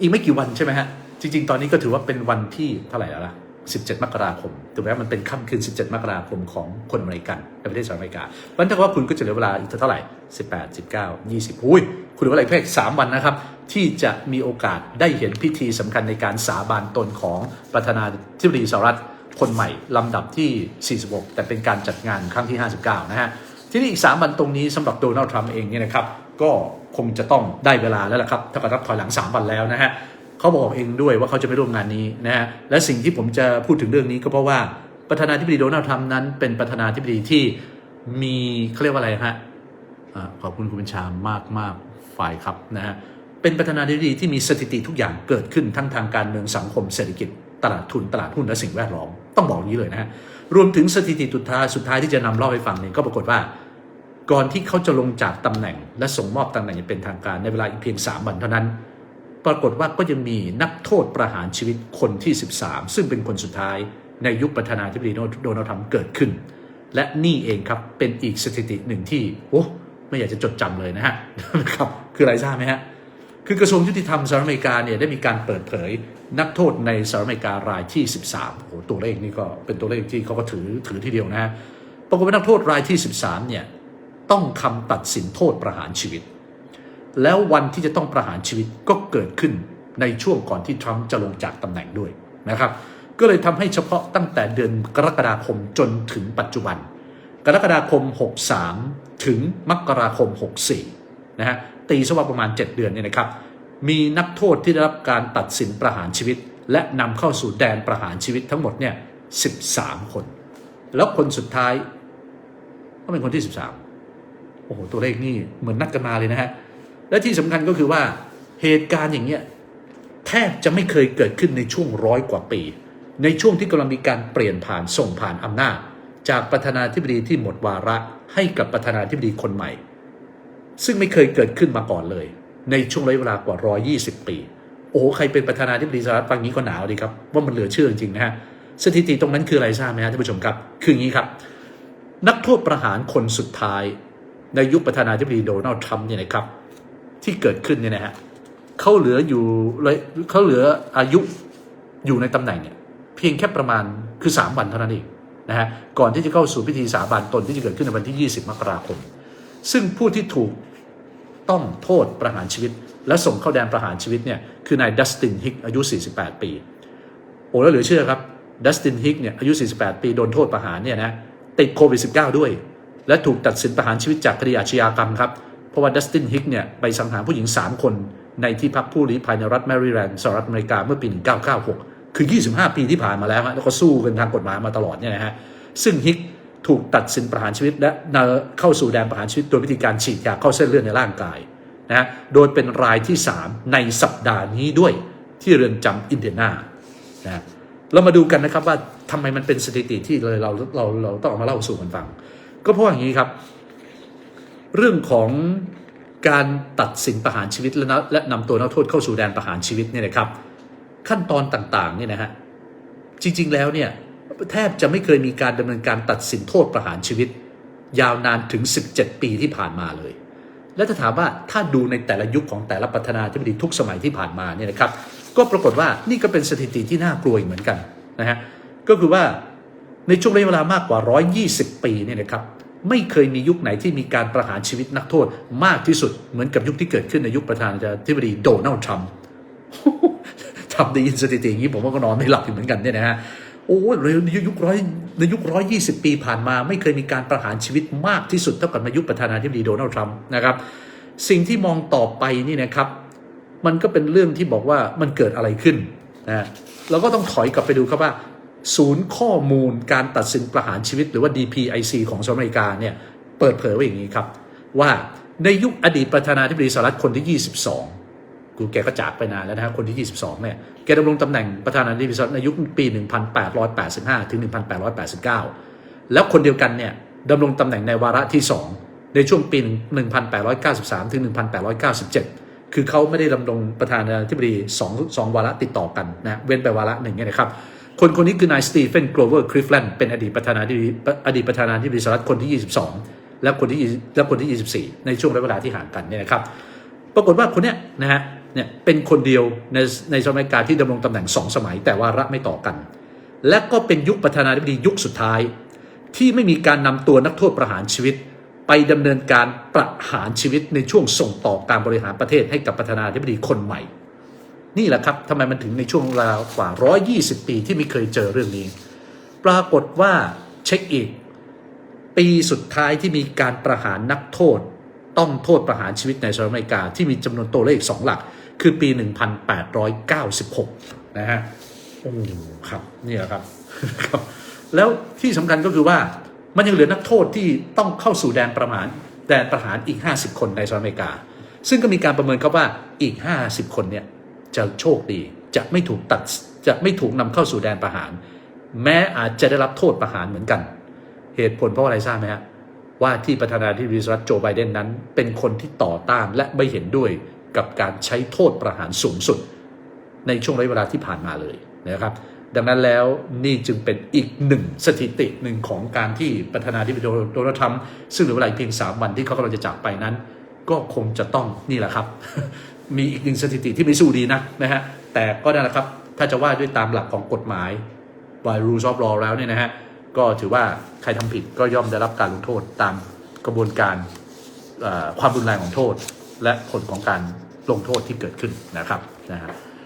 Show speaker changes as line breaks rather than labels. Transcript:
อีกไม่กี่วันใช่ไหมฮะ จริง ๆ ตอนนี้ก็ถือว่าเป็นวันที่เท่าไหร่แล้วล่ะ 17 มกราคมถูกไหมมันเป็นค่ำคืน 17 มกราคมของคนอเมริกันในประเทศสหรัฐอเมริกาวันถ้าว่าคุณก็จะเหลือเวลาอีกเท่าไหร่ 18 19 20อุ้ยคุณเหลือเวลาอีกเพียงสามวันนะครับ ที่จะมีโอกาสได้เห็นพิธีสำคัญในการสาบานตนของประธานาธิบดีสหรัฐคนใหม่ลำดับที่ 46 แต่เป็นการจัดงานครั้งที่ 59 นะฮะ ที่นี่อีก 3 วันตรงนี้สำหรับโดนัลด์ทรัมป์เองเนี่ยนะครับ ก็ คงจะต้องได้เวลาแล้วล่ะครับถ้ากับรับถอยหลัง 3 วันแล้วนะฮะเขาบอกเองด้วยว่าเขาจะไม่ร่วมงานนี้นะฮะและสิ่งที่ผมจะพูดถึงเรื่องนี้ก็เพราะว่าประธานาธิบดีโดนัลด์ทรัมป์นั้น เป็นประธานาธิบดีที่มีเขาเรียกว่าอะไรฮะขอบคุณคุณบัญชามากมากฝ่ายครับนะฮะเป็นประธานาธิบดีที่มีสถิติทุกอย่างเกิดขึ้นทั้งทางการเมืองสังคมเศรษฐกิจตลาดทุนตลาดหุ้นและสิ่งแวดล้อมต้องบอกอย่างนี้เลยนะฮะรวมถึงสถิติสุดท้ายสุดท้ายที่จะนำเล่าให้ฟังเนี่ยก็ปรากฏว่า ก่อนที่เขาจะลงจากตำแหน่ง และส่งมอบตำแหน่งอย่างเป็นทางการในเวลาอีกเพียง 3 วันเท่านั้น ปรากฏว่าก็ยังมีนักโทษประหารชีวิตคนที่ 13 ซึ่งเป็นคนสุดท้ายในยุคประธานาธิบดีโดนัลด์ทรัมป์เกิดขึ้น และนี่เองครับเป็นอีกสถิติหนึ่งที่โอ้ไม่อยากจะจดจำเลยนะฮะครับคืออะไรทราบไหมฮะคือกระทรวงยุติธรรมสหรัฐอเมริกาเนี่ยได้มีการเปิดเผยนักโทษในสหรัฐอเมริการายที่ 13โอ้โหตัวเลขนี่ก็เป็นตัวเลขที่เขาก็ถือถือทีเดียวนะฮะปรากฏว่านักโทษรายที่ 13เนี่ย ต้องคำตัดสินโทษประหารชีวิต แล้ววันที่จะต้องประหารชีวิตก็เกิดขึ้นในช่วงก่อนที่ทรัมป์จะลงจากตำแหน่งด้วยนะครับ ก็เลยทำให้เฉพาะตั้งแต่เดือนกรกฎาคมจนถึงปัจจุบัน กรกฎาคม 63 ถึงมกราคม 64 นะฮะตีสว่าประมาณ 7 เดือนเนี่ยนะครับ มีนักโทษที่ได้รับการตัดสินประหารชีวิต และนำเข้าสู่แดนประหารชีวิตทั้งหมดเนี่ย 13 คน แล้วคนสุดท้ายก็เป็นคนที่ 13 โอ้โหตัวเลขนี่เหมือนนัดกันมาเลยนะฮะและที่สำคัญก็คือว่าเหตุการณ์อย่างเงี้ยแทบจะไม่เคยเกิดขึ้นในช่วงร้อยกว่าปี ในช่วงที่กำลังมีการเปลี่ยนผ่านส่งผ่านอำนาจ จากประธานาธิบดีที่หมดวาระให้กับประธานาธิบดีคนใหม่ ซึ่งไม่เคยเกิดขึ้นมาก่อนเลย ในช่วงระยะเวลากว่า 120 ปี โอ้โหใครเป็นประธานาธิบดีสหรัฐฟังนี้ก็หนาวดีครับ ว่ามันเหลือเชื่อจริงๆนะฮะสถิติตรงนั้นคืออะไรทราบไหมฮะท่านผู้ชมครับ คืออย่างนี้ครับ นักโทษประหารคนสุดท้าย ในยุคประธานาธิบดีโดนัลด์ทรัมป์เนี่ยนะครับ ที่เกิดขึ้นเนี่ยนะฮะเขาเหลืออยู่เลยเขาเหลืออายุอยู่ในตำแหน่งเนี่ยเพียงแค่ประมาณคือ 3 วันเท่านั้นเองนะฮะก่อนที่จะเข้าสู่พิธีสาบานตนที่จะเกิดขึ้นในวันที่ 20 มกราคม ซึ่งผู้ที่ถูกต้องโทษประหารชีวิต และส่งเข้าแดนประหารชีวิตเนี่ยคือนายดัสตินฮิกอายุ 48 ปี โอ้แล้วเหลือเชื่อครับดัสตินฮิกเนี่ยอายุ 48 ปีโดนโทษประหารเนี่ยนะติดโควิด -19 ด้วย และถูกตัดสินประหารชีวิตจากคดีอาชญากรรมครับ เพราะว่าดัสตินฮิกเนี่ยไปสังหารผู้หญิง 3 คนในที่พักผู้ลี้ภัยในรัฐแมริแลนด์สหรัฐอเมริกาเมื่อปี 1996 คือ 25 ปีที่ผ่านมาแล้วฮะแล้วก็สู้กันทางกฎหมายมาตลอดเนี่ยนะฮะซึ่งฮิกถูกตัดสินประหารชีวิตและเข้าสู่แดนประหารชีวิตโดยวิธีการฉีดยาเข้าเส้นเลือดในร่างกายนะโดยเป็นรายที่ 3 ในสัปดาห์นี้ด้วยที่เรือนจำอินเดียนานะเรามาดูกันนะครับว่าทำไมมันเป็นสถิติที่เลยเราเราเราต้องเอามาเล่าสู่กันฟัง ก็เพราะอย่างนี้ครับ เรื่องของการตัดสินประหารชีวิตและนะและนำตัวนักโทษเข้าสู่แดนประหารชีวิตเนี่ยนะครับ ขั้นตอนต่างๆเนี่ยนะฮะจริง ๆแล้วเนี่ยแทบจะไม่เคยมีการดำเนินการตัดสินโทษประหารชีวิต ยาวนานถึง 17 ปีที่ผ่านมาเลย และถ้าถามว่าถ้าดูในแต่ละยุคของแต่ละประธานาธิบดีทุกสมัยที่ผ่านมาเนี่ยนะครับ ก็ปรากฏว่านี่ก็เป็นสถิติที่น่ากลัวเหมือนกันนะฮะก็คือว่า ในช่วงระยะเวลามากกว่า 120 ปีเนี่ยนะครับไม่เคยมียุคไหนที่มีการประหารชีวิตนักโทษมากที่สุดเหมือนกับยุคที่เกิดขึ้นในยุคประธานาธิบดีโดนัลด์ทรัมป์ทำได้ยินสถิติอย่างนี้ผมว่าก็นอนไม่หลับอยู่เหมือนกันเนี่ยนะฮะโอ้เร็วในยุคร้อยในยุคร้อยยี่สิบปีผ่านมา ไม่เคยมีการประหารชีวิตมากที่สุดเท่ากับในยุคประธานาธิบดีโดนัลด์ทรัมป์นะครับ สิ่งที่มองต่อไปนี่นะครับ มันก็เป็นเรื่องที่บอกว่ามันเกิดอะไรขึ้นนะเราก็ต้องถอยกลับไปดูครับว่า ศูนย์ข้อมูลการตัดสินประหารชีวิตหรือว่า DPIC ของสหรัฐอเมริกาเนี่ยเปิดเผยไว้อย่างนี้ครับ ว่าในยุคอดีตประธานาธิบดีสหรัฐคนที่ 22 กูแกก็จากไปนานแล้วนะฮะคนที่ 22 เนี่ยแกดำรงตำแหน่งประธานาธิบดีสหรัฐในยุคปี 1885 ถึง 1889 แล้วคนเดียวกันเนี่ยดำรงตำแหน่งในวาระที่ 2 ในช่วงปี 1893 ถึง 1897 คือเขาไม่ได้ดำรงประธานาธิบดี2 2วาระติดต่อกันนะเว้นไปวาระหนึ่งเนี่ยนะครับ คนคนนี้คือนายสตีเฟนโกลเวอร์คริฟแลนด์เป็นอดีตประธานาธิบดีอดีตประธานาธิบดีสหรัฐคนที่ 22 และคนที่และคนที่ 24 ในช่วงระยะเวลาที่ห่างกันเนี่ยนะครับปรากฏว่าคนเนี้ยนะฮะเนี่ยเป็นคนเดียวในในสหรัฐอเมริกาที่ดำรงตำแหน่งสองสมัย แต่ว่าระไม่ต่อกัน และก็เป็นยุคประธานาธิบดียุคสุดท้าย ที่ไม่มีการนำตัวนักโทษประหารชีวิต ไปดำเนินการประหารชีวิตในช่วงส่งต่อการบริหารประเทศให้กับประธานาธิบดีคนใหม่ นี่แหละครับทำไมมันถึงในช่วงเวลากว่า 120 ปีที่ไม่เคยเจอเรื่องนี้ ปรากฏว่าเช็คอีก ปีสุดท้ายที่มีการประหารนักโทษ ต้องโทษประหารชีวิตในสหรัฐอเมริกา ที่มีจำนวนตัวเลขสองหลัก คือปี 1896 นะฮะโอ้ครับนี่แหละครับครับ แล้วที่สำคัญก็คือว่ามันยังเหลือนักโทษที่ต้องเข้าสู่แดนประหารแดนประหารอีก 50 คนในสหรัฐอเมริกา ซึ่งก็มีการประเมินครับว่าอีก 50 คนเนี่ย จะโชคดี จะไม่ถูกตัดจะไม่ถูกนำเข้าสู่แดนประหาร แม้อาจจะได้รับโทษประหารเหมือนกัน เหตุผลเพราะอะไรทราบไหมฮะว่าที่ประธานาธิบดีสหรัฐโจไบเดนนั้น เป็นคนที่ต่อต้านและไม่เห็นด้วยกับการใช้โทษประหารสูงสุด ในช่วงระยะเวลาที่ผ่านมาเลยนะครับดังนั้นแล้วนี่จึงเป็นอีกหนึ่งสถิติหนึ่งของการที่ประธานาธิบดีโดนัลด์ทรัมป์ซึ่งเหลือเวลาเพียง 3 วันที่เขากำลังจะจากไปนั้น ก็คงจะต้องนี่แหละครับ มีอีกหนึ่งสถิติที่ไม่สู้ดีนะนะฮะแต่ก็นั่นแหละครับ ถ้าจะว่าด้วยตามหลักของกฎหมาย by rules of law แล้วเนี่ยนะฮะก็ถือว่าใครทำผิดก็ย่อมได้รับการลงโทษตามกระบวนการความรุนแรงของโทษ และผลของการลงโทษที่เกิดขึ้นนะครับนะฮะ